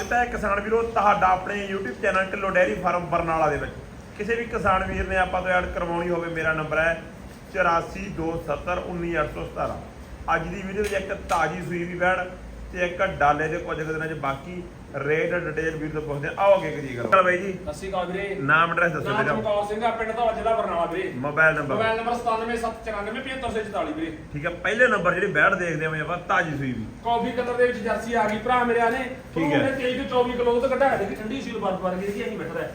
ਸਵਾਗਤ ਹੈ ਕਿਸਾਨ ਵੀਰੋ, ਤੁਹਾਡਾ ਆਪਣੇ YouTube channel Dhillon dairy farm Barnala ਦੇ ਵਿੱਚ। ਕਿਸੇ ਵੀ ਕਿਸਾਨ ਵੀਰ ਨੇ ਆਪਾਂ ਤੋਂ ਐਡ ਕਰਵਾਉਣੀ ਹੋਵੇ, ਮੇਰਾ ਨੰਬਰ ਹੈ 8427191817 ਅੱਜ ਦੀ ਵੀਡੀਓ ਵਿੱਚ ਇੱਕ ਤਾਜੀ ਸੂਈ ਵੀ ਬੈਣ ਤੇ ਇੱਕ ਡਾਲੇ ਦੇ ਕੁਝ ਕੁ ਦਿਨਾਂ ਚ ਬਾਕੀ ਰੇਟ ਡਿਟੇਲ ਵੀਰ ਤੋਂ ਪੁੱਛਦੇ। ਆਓ ਅੱਗੇ ਕਰੀ ਕਰੋ। ਚਲ ਬਾਈ ਜੀ। ਸਤਿ ਸ਼੍ਰੀ ਅਕਾਲ ਵੀਰੇ। ਨਾਮ ਐਡਰੈਸ ਦੱਸੋ ਨਾਮ ਚਮਕੌਰ ਸਿੰਘ ਆ ਪਿੰਡ ਦਾ ਜ਼ਿਲ੍ਹਾ ਬਰਨਾਲਾ ਵੀਰੇ। Mobile number. ਮੋਬਾਈਲ ਨੰਬਰ 9779575744 ਵੀਰੇ। ਠੀਕ ਹੈ ਪਹਿਲੇ ਨੰਬਰ ਜਿਹੜੀ ਬੈਠ ਦੇਖਦੇ ਹਾਂ ਆਪਾਂ ਤਾਜੀ ਸੂਈ ਵੀ। ਕਾਫੀ ਕਲਰ ਦੇ ਵਿੱਚ ਜਰਸੀ ਆ ਗਈ ਭਰਾ ਮੇਰੇ ਨੇ ਠੀਕ ਹੈ। 23 ਤੋਂ 24 ਕਿਲੋ ਤੋਂ ਘਟਾ ਦੇ ਠੰਡੀ ਸੀਲ ਬਰਫ ਵਰਗੀ ਦੀ ਐਂ ਬੈਠਦਾ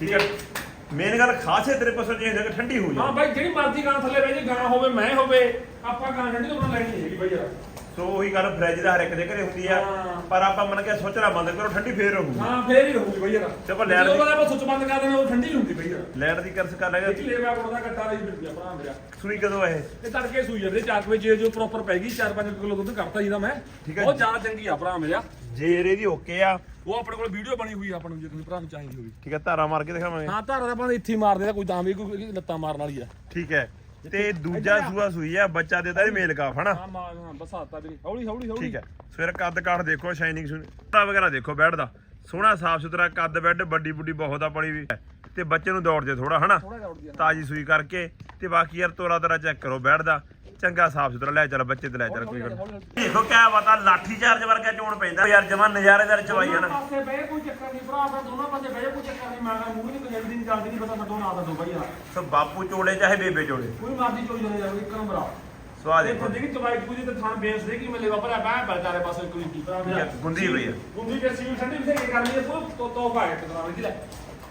ਠੀਕ ਹੈ। ਮੇਨ ਗੱਲ ਖਾਸ ਹੈ ਤੇਰੇ ਪਾਸੋਂ ਇਹ ਹੁੰਦਾ ਕਿ ਠੰਡੀ ਹੋ ਹਾਂ ਬਾਈ ਜਿਹੜੀ ਮਰਜ਼ੀ ਗਾਂ ਥੱਲੇ ਬਹਿ ਜੀ ਗਾਂ ਹੋਵੇ ਮੈਂ ਹੋਵੇ ਆਪਾਂ ਗਾਂ ਠੰਡੀ ਤੋਂ ਬਣਾ ਲੈਣੀ ਹੈਗੀ ਬਾਈ ਯਾਰ। ਸੋ ਉਹੀ ਗੱਲ ਫ੍ਰਿਜ ਦਾ ਹਰ ਇੱਕ ਦੇ ਘਰੇ ਹੁੰਦੀ ਆ। ਹਾਂ। ਪਰ ਆਪਾਂ ਮੰਨ ਕੇ ਸੋਚਣਾ ਬੰਦ ਕਰੋ ਠੰਡੀ ਫੇਰ ਰਹੂਗੀ। ਹਾਂ ਫੇਰ ਹੀ ਰਹੂਗੀ ਬਾਈ ਯਾਰ। ਤੇ ਆਪਾਂ ਲੈਣ ਜਦੋਂ ਦੀ- ਆਪਾਂ ਸੁੱਚ ਬੰਦ ਕਰ ਦਿੰਦੇ ਉਹ ਠੰਡੀ ਹੁੰਦੀ ਬਾਈ ਯਾਰ। ਲੈਟ ਦੀ ਕਰਸ ਕਰ ਲਾਂਗੇ। ਲੇਵਾ ਕੋਲ ਦਾ ਕੱਟਾ ਲਈ ਫਿਰਦੀ ਆ ਭਰਾ ਮੇਰਾ। ਸੂਈ ਕਦੋਂ ਇਹ? ਇਹ ਤੜਕੇ ਸੂਈ ਜਾਂਦੇ 4 ਵਜੇ ਜੋ ਪ੍ਰੋਪਰ ਪੈ ਗਈ 4-5 ਕਿਲੋ ਦੁੱਧ ਕੱਢਤਾ ਜਿਹਦਾ ਮੈਂ। ਠੀਕ ਹੈ। ਬਹੁਤ ਜ਼ਿਆਦਾ ਚੰਗੀ ਆ ਭਰਾ ਮੇਰਾ। ਜੇਰ ਇਹਦੀ ਓਕੇ ਆ। ਉਹ ਆਪਣੇ ਕੋਲ ਵੀਡੀਓ ਬਣੀ ਹੋਈ ਆ ਆਪਾਂ ਨੂੰ ਜੇ ਕੋਈ ਭਰਾ ਨੂੰ ਚਾਹੀਦੀ ਹੋਵੇ। ਠੀਕ ਹੈ ਧਾਰਾ ਮਾਰ ਕੇ ਦਿਖਾਵਾਂਗੇ। ਹਾਂ ਧਾਰਾ ਦਾ ਆਪਾਂ ਇੱਥੇ ਹੀ ਮਾਰਦੇ ਕੋਈ ਤਾਂ ਵੀ ਕੋਈ ਲੱਤਾਂ ਮਾਰਨ ਵਾਲੀ ਆ। ਠੀਕ ਹੈ। ਤੇ ਦੂਜਾ ਸੂਆ ਸੂਈ ਆ ਬੱਚਾ ਦੇਦਾ ਇਹ ਮੇਲ ਕਾਫ ਹਨਾ? ਹਾਂ ਮਾਰ ਹਾਂ ਬਸ ਆਤਾ ਵੀਰੇ। ਹੌਲੀ ਹੌਲੀ ਹੌਲੀ। ਠੀਕ ਹੈ। ਸਵੇਰ ਕੱਦ ਕਾਠ ਦੇਖੋ ਸ਼ਾਈਨਿੰਗ ਸੁਣਾ ਵਗੈਰਾ ਦੇਖੋ ਬੈੱਡ ਦਾ। ਸੋਹਣਾ ਸਾਫ਼ ਸੁਥਰਾ ਕੱਦ ਬੈੱਡ ਵੱਡੀ ਬੁੱਡੀ ਬਹੁਤ ਆ ਬੜੀ ਵੀ। ਤੇ ਬੱਚੇ ਨੂੰ ਦੌੜ ਜੇ ਥੋੜਾ ਹਨਾ? ਤਾਜੀ ਸੂਈ ਕਰਕੇ। ਤੇ ਬਾਕੀ ਯਾਰ ਤੋਰਾ ਤਰਾ ਚੈੱਕ ਕਰੋ ਬੈੱਡ ਦਾ। ਚੰਗਾ ਸਾਫ਼ ਸੁਥਰਾ ਲੈ ਚੱਲ ਬੱਚੇ ਤੇ ਲੈ ਚੱਲ ਕੋਈ ਗੱਲ ਨੀ। ਦੇਖੋ ਕਿਆ ਪਤਾ ਲਾਠੀ ਚਾਰਜ ਵਰਗਾ ਚੋਣ ਪੈਂਦਾ। ਯਾਰ ਜਮਾ ਨਜ਼ਾਰੇਦਾਰ ਚਵਾਈ ਦੋਨਾਂ ਹਨਾ ਪਾਸੇ ਬਹਿ ਕੋਈ ਚੱਕਰ ਨਹੀਂ। ਭਰਾ ਆਪਣਾ ਦੋਨੋਂ ਪਾਸੇ ਬਹਿ ਕੋਈ ਚੱਕਰ ਨਹੀਂ। ਮੈਂ ਮੂੰਹ ਨਹੀਂ ਪੰਜਾਬੀ ਨਹੀਂ ਚੱਲਦੀ ਨਹੀਂ ਪਤਾ ਮੈਂ ਦੋਨਾਂ ਆਦਾ ਦੋ ਭਾਈ ਯਾਰ ਸੋ ਬਾਪੂ ਚੋਲੇ ਚਾਹੇ ਬੇਬੇ ਚੋਲੇ। ਕੋਈ ਮਰਜ਼ੀ ਚੋਈ ਜਾਂਦੇ ਜਾਵੇ ਇੱਕ ਨੰਬਰ ਆ। ਸਵਾਦ ਦੇਖੋ। ਬੰਦੇ ਦੀ ਚਵਾਈ ਪੂਰੀ ਤੇ ਥਾਂ ਬੇਸ ਦੇ ਕਿ ਮੈਂ ਲੈਵਾ ਭਰਾ ਬਾਹ ਬਲਦਾਰੇ ਪਾਸੇ ਕੋਈ ਕੀ ਭਰਾ ਹੈ, ਗੁੰਦੀ ਹੋਈ ਆ। ਗੁੰਦੀ ਕੇ ਸੀਲ ਠੰਡੀ ਵੀ ਤੇ ਕਰ ਲਈ ਪੂਰਾ ਤੋ? ਤੋਹਫਾ ਹੈ ਕਿਤਨਾ ਵੀ ਲੈ?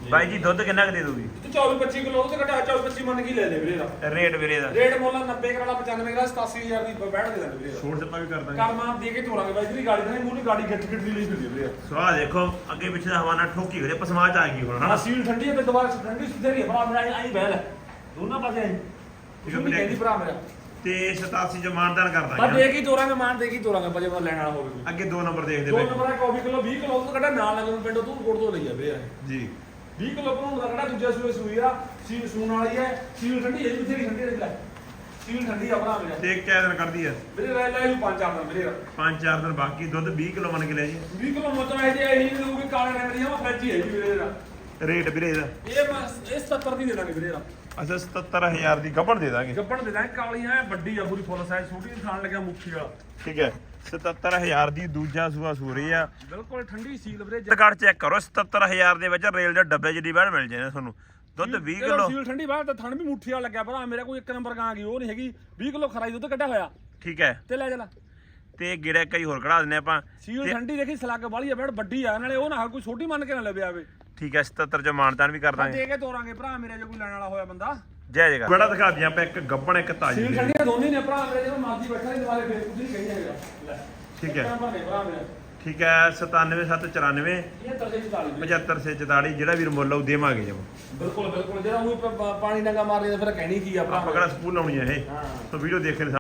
ਬਾਈ ਜੀ ਦੁੱਧ ਕਿੰਨਾ ਕੁ ਦੇ ਦੂਗੀ ਤੇ 24 25 ਕਿਲੋ ਤੇ ਘਟਾ 24 25 ਮੰਨ ਕੇ ਲੈ ਲੈ ਵੀਰੇ ਦਾ। ਰੇਟ ਵੀਰੇ ਦਾ। ਰੇਟ ਮੁੱਲ 90 ਕਰਾਲਾ 95 ਕਰਾਲਾ 87000 ਦੀ ਬੈਠ ਦੇ ਦਿੰਦੇ ਵੀਰੇ ਛੋੜ ਸੱਪਾ ਵੀ ਕਰ ਦਾਂਗੇ। ਕਰਮਾ ਦੇ ਕੇ ਤੋਰਾਂਗੇ ਬਾਈ ਜਿਹੜੀ ਗਾੜੀ ਦਾ ਮੂਲੀ ਗਾੜੀ ਗਿੱਟ ਗਿੱਟ ਦੀ ਲਈ ਫਿਰਦੀ ਆ ਵੀਰੇ। ਸਵਾਦ ਦੇਖੋ ਅੱਗੇ ਪਿੱਛੇ ਦਾ ਹਵਾਨਾ ਠੋਕੀ ਹੋਏ ਪਸਮਾਚ ਆ ਗਈ ਹੁਣ ਹਾਂ ਹਨਾ ਸੀਲ ਠੰਡੀ ਹੈ ਤੇ ਦੁਬਾਰਾ ਠੰਡੀ ਸੁਧਰ ਰਹੀ ਹੈ ਭਰਾ ਮੇਰਾ ਆਈ ਬਹਿਲ ਹੈ ਦੋਨਾਂ ਪਾਸੇ ਆਈ ਕੁਛ ਨਹੀਂ ਕਹਿੰਦੀ ਭਰਾ ਮੇਰਾ। ਤੇ 87 ਚ ਮਾਨਦਾਨ ਕਰ ਪਰ ਦਾਂਗੇ ਦੇ ਕੇ ਤੋਰਾਂਗੇ ਮਾਨ ਦੇ ਕੇ ਤੋਰਾਂਗੇ ਭਾਜੇ ਮੈਂ ਲੈਣ ਵਾਲਾ ਹੋਵੇ। ਅੱਗੇ ਦੋ ਨੰਬਰ ਦੇਖਦੇ ਦੋ ਬਾਈ। ਨੰਬਰ ਦਾ ਕਾਫੀ ਕਿਲੋ 20 ਕਿਲੋ ਤੋਂ ਕੱਢਾ ਨਾਲ ਲੱਗਣ ਪਿੰਡੋਂ ਤੂੰ ਕੋੜ ਤੋਂ ਲਈ ਆ ਵੀਰੇ ਜੀ। 20 ਕਿਲੋ ਬਣਾਉਣ ਦਾ ਦੂਜਾ ਸੂਏ ਸੂਈ ਆ ਸੀਲ ਸੂਣ ਵਾਲੀ ਹੈ ਸੀਲ ਠੰਡੀ ਹੈ ਜੀ ਬਥੇਰੀ ਠੰਡੀ ਹੈ ਲੈ। ਸੀਲ ਠੰਡੀ ਆ ਭਰਾ ਮੇਰਾ। ਤੇ ਕਿਆ ਦਿਨ ਕੱਢਦੀ ਵੀਰੇ ਲੈ ਲੈ ਜੀ ਪੰਜ ਚਾਰ ਦਿਨ ਵੀਰੇ। ਪੰਜ ਚਾਰ ਦਿਨ ਬਾਕੀ ਦੁੱਧ 20 ਕਿਲੋ ਮੰਨ ਕੇ ਲੈ ਜੀ। 20 ਕਿਲੋ ਮੋਟਾ ਹੈ ਜੀ ਇਹ ਵੀ ਕਾਲੇ ਰੰਗ ਦੀ ਆ ਫ੍ਰਿਜ ਹੀ ਹੈ ਜੀ ਵੀਰੇ ਦਾ ਰੇਟ ਵੀਰੇ ਇਹਦਾ। ਇਹ ਬਸ ਇਹ 77 ਦੀ ਦੇ ਦਾਂਗੇ ਵੀਰੇ ਦਾ ਅੱਛਾ 77000 ਦੀ ਗੱਬਣ ਦੇ ਦਾਂਗੇ। ਗੱਬਣ ਦੇ ਦਾਂਗੇ ਕਾਲੀ ਵੱਡੀ ਆ ਪੂਰੀ ਫੁੱਲ ਸਾਈਜ਼ ਛੋਟੀ ਖਾਣ ਲੱਗਿਆ ਮੁੱਠੀ ਵਾਲਾ। ਠੀਕ ਹੈ। 77000 ਦੀ ਦੂਜਾ ਸੂਆ ਸੂਰੀ ਆ। ਬਿਲਕੁਲ ਠੰਡੀ ਸੀਲ ਵੀਰੇ ਕਾਰਡ ਚੈੱਕ ਕਰੋ 77000 ਦੇ ਵਿੱਚ ਰੇਲ ਦੇ ਡੱਬੇ ਜਿਹੜੀ ਬੈਠ ਮਿਲ ਜਾਣੇ ਤੁਹਾਨੂੰ। ਦੁੱਧ 20 ਇਹਦਾ ਕਿਲੋ ਸੀਲ ਠੰਡੀ ਬਾਹਰ ਤਾਂ ਥਣ ਵੀ ਮੁੱਠੀ ਵਾਲਾ ਲੱਗਿਆ ਭਰਾ ਮੇਰਾ ਕੋਈ ਇੱਕ ਨੰਬਰ ਗਾਂ ਗਈ ਉਹ ਨਹੀਂ ਹੈਗੀ। 20 ਕਿਲੋ ਖਰਾਈ ਦੁੱਧ ਕੱਢਿਆ ਹੋਇਆ। ਠੀਕ ਹੈ। ਤੇ ਲੈ ਚਲਾ। ਤੇ ਗਿੜੇ ਕਈ ਹੋਰ ਕਢਾ ਦਿੰਨੇ ਆਪਾਂ। ਸੀਲ ਠੰਡੀ ਦੇਖੀ ਸਲੱਗ ਵਾਲੀ ਆ ਬੈੜ ਵੱਡੀ ਆ ਨਾਲੇ ਉਹ ਨਾ ਕੋਈ ਛੋਟੀ ਮੰਨ ਕੇ ਨਾ ਲਵੇ ਆਵੇ। ਠੀਕ ਹੈ 77 ਚ ਮਾਨਦਾਨ ਵੀ ਕਰ ਆਪਾਂ ਦਾਂਗੇ ਦੇ ਕੇ ਤੋਰਾਂਗੇ ਭਰਾ ਮੇਰੇ ਜੇ ਕੋਈ ਲੈਣ ਵਾਲਾ ਹੋਇਆ ਬੰਦਾ। ਜੈ ਜਗਾ ਬੜਾ ਦਿਖਾ ਦਿਆਂ ਆਪਾਂ ਇੱਕ ਗੱਬਣ ਇੱਕ ਤਾਜੀ ਸੀਲ ਠੰਡੀਆਂ ਦੋਨੇ ਨੇ ਭਰਾ ਮੇਰੇ ਜਦੋਂ ਮਰਜ਼ੀ ਬੈਠਾ ਨਹੀਂ ਦੁਆਰੇ ਫੇਰ ਕੁਝ ਨਹੀਂ ਕਹੀ ਹੈਗਾ। ਲੈ ਠੀਕ ਹੈ। ਭਰਾ ਮੇਰਾ। ਠੀਕ ਹੈ 97794 ਇਹ ਤਰਜੇ 44 7544 ਜਿਹੜਾ ਵੀਰ ਮੁੱਲ ਉਹ ਦੇਵਾਂਗੇ ਜਮ। ਬਿਲਕੁਲ ਬਿਲਕੁਲ ਜਿਹੜਾ ਉਹ ਪਾਣੀ ਡੰਗਾ ਮਾਰਦੇ ਤਾਂ ਫਿਰ ਕਹਿਣੀ ਕੀ ਆ ਭਰਾ? ਆਪਾਂ ਕਿਹੜਾ ਸਕੂਲ ਲਾਉਣੀ ਹੈ ਇਹ? ਹਾਂ। ਤਾਂ ਵੀਡੀਓ ਦੇਖਣ